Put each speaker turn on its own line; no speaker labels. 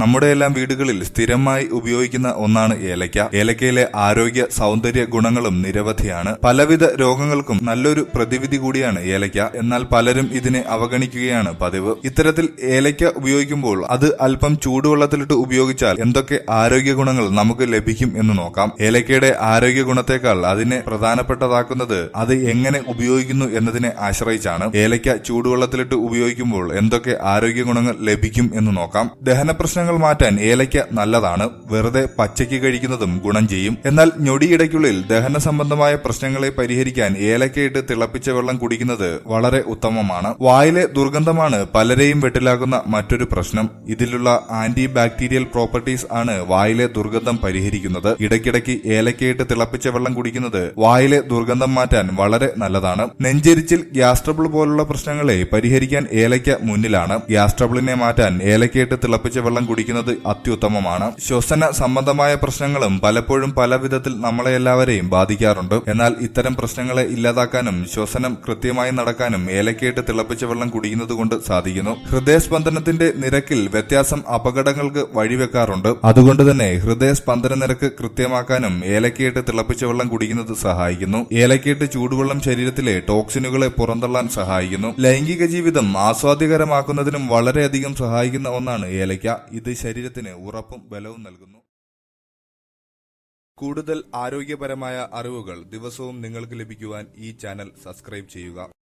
നമ്മുടെ എല്ലാം വീടുകളിൽ സ്ഥിരമായി ഉപയോഗിക്കുന്ന ഒന്നാണ് ഏലയ്ക്ക. ഏലക്കയിലെ ആരോഗ്യ സൗന്ദര്യ ഗുണങ്ങളും നിരവധിയാണ്. പലവിധ രോഗങ്ങൾക്കും നല്ലൊരു പ്രതിവിധി കൂടിയാണ് ഏലയ്ക്ക. എന്നാൽ പലരും ഇതിനെ അവഗണിക്കുകയാണ് പതിവ്. ഇത്തരത്തിൽ ഏലയ്ക്ക ഉപയോഗിക്കുമ്പോൾ അത് അല്പം ചൂടുവെള്ളത്തിലിട്ട് ഉപയോഗിച്ചാൽ എന്തൊക്കെ ആരോഗ്യ ഗുണങ്ങൾ നമുക്ക് ലഭിക്കും എന്ന് നോക്കാം. ഏലക്കയുടെ ആരോഗ്യ ഗുണത്തെക്കാൾ അതിനെ പ്രധാനപ്പെട്ടതാക്കുന്നത് അത് എങ്ങനെ ഉപയോഗിക്കുന്നു എന്നതിനെ ആശ്രയിച്ചാണ്. ഏലയ്ക്ക ചൂടുവെള്ളത്തിലിട്ട് ഉപയോഗിക്കുമ്പോൾ എന്തൊക്കെ ആരോഗ്യ ഗുണങ്ങൾ ലഭിക്കും എന്ന് നോക്കാം. ദഹന പ്രശ്നങ്ങൾ മാറ്റാൻ ഏലയ്ക്ക നല്ലതാണ്. വെറുതെ പച്ചയ്ക്ക് കഴിക്കുന്നതും ഗുണം ചെയ്യും. എന്നാൽ ഞൊടിയിടയ്ക്കുള്ളിൽ ദഹന സംബന്ധമായ പ്രശ്നങ്ങളെ പരിഹരിക്കാൻ ഏലക്കയിട്ട് തിളപ്പിച്ച വെള്ളം കുടിക്കുന്നത് വളരെ ഉത്തമമാണ്. വായിലെ ദുർഗന്ധമാണ് പലരെയും വെട്ടിലാക്കുന്ന മറ്റൊരു പ്രശ്നം. ഇതിലുള്ള ആന്റി ബാക്ടീരിയൽ പ്രോപ്പർട്ടീസ് ആണ് വായിലെ ദുർഗന്ധം പരിഹരിക്കുന്നത്. ഇടയ്ക്കിടയ്ക്ക് ഏലക്കയിട്ട് തിളപ്പിച്ച വെള്ളം കുടിക്കുന്നത് വായിലെ ദുർഗന്ധം മാറ്റാൻ വളരെ നല്ലതാണ്. നെഞ്ചെരിച്ചിൽ ഗ്യാസ്ട്രബിൾ പോലുള്ള പ്രശ്നങ്ങളെ പരിഹരിക്കാൻ ഏലയ്ക്ക മുന്നിലാണ്. ഗ്യാസ് ട്രബിളിനെ മാറ്റാൻ ഏലക്കയിട്ട് തിളപ്പിച്ച വെള്ളം കുടിക്കുന്നത് അത്യുത്തമമാണ്. ശ്വസന സംബന്ധമായ പ്രശ്നങ്ങളും പലപ്പോഴും പല വിധത്തിൽ നമ്മളെ എല്ലാവരെയും ബാധിക്കാറുണ്ട്. എന്നാൽ ഇത്തരം പ്രശ്നങ്ങളെ ഇല്ലാതാക്കാനും ശ്വസനം കൃത്യമായി നടക്കാനും ഏലക്കയിട്ട് തിളപ്പിച്ച വെള്ളം കുടിക്കുന്നത് കൊണ്ട് സാധിക്കുന്നു. ഹൃദയസ്പന്ദനത്തിന്റെ നിരക്കിൽ വ്യത്യാസം അപകടങ്ങൾക്ക് വഴിവെക്കാറുണ്ട്. അതുകൊണ്ട് തന്നെ ഹൃദയസ്പന്ദന നിരക്ക് കൃത്യമാക്കാനും ഏലക്കയിട്ട് തിളപ്പിച്ച വെള്ളം കുടിക്കുന്നത് സഹായിക്കുന്നു. ഏലക്കയിട്ട് ചൂടുവെള്ളം ശരീരത്തിലെ ടോക്സിനുകളെ പുറന്തള്ളാൻ സഹായിക്കുന്നു. ലൈംഗിക ജീവിതം ആസ്വാദ്യകരമാക്കുന്നതിനും വളരെയധികം സഹായിക്കുന്ന ഒന്നാണ് ഏലക്ക. ഇത് ശരീരത്തിന് ഉറപ്പും ബലവും നൽകുന്നു. കൂടുതൽ ആരോഗ്യപരമായ അറിവുകൾ ദിവസവും നിങ്ങൾക്ക് ലഭിക്കുവാൻ ഈ ചാനൽ സബ്സ്ക്രൈബ് ചെയ്യുക.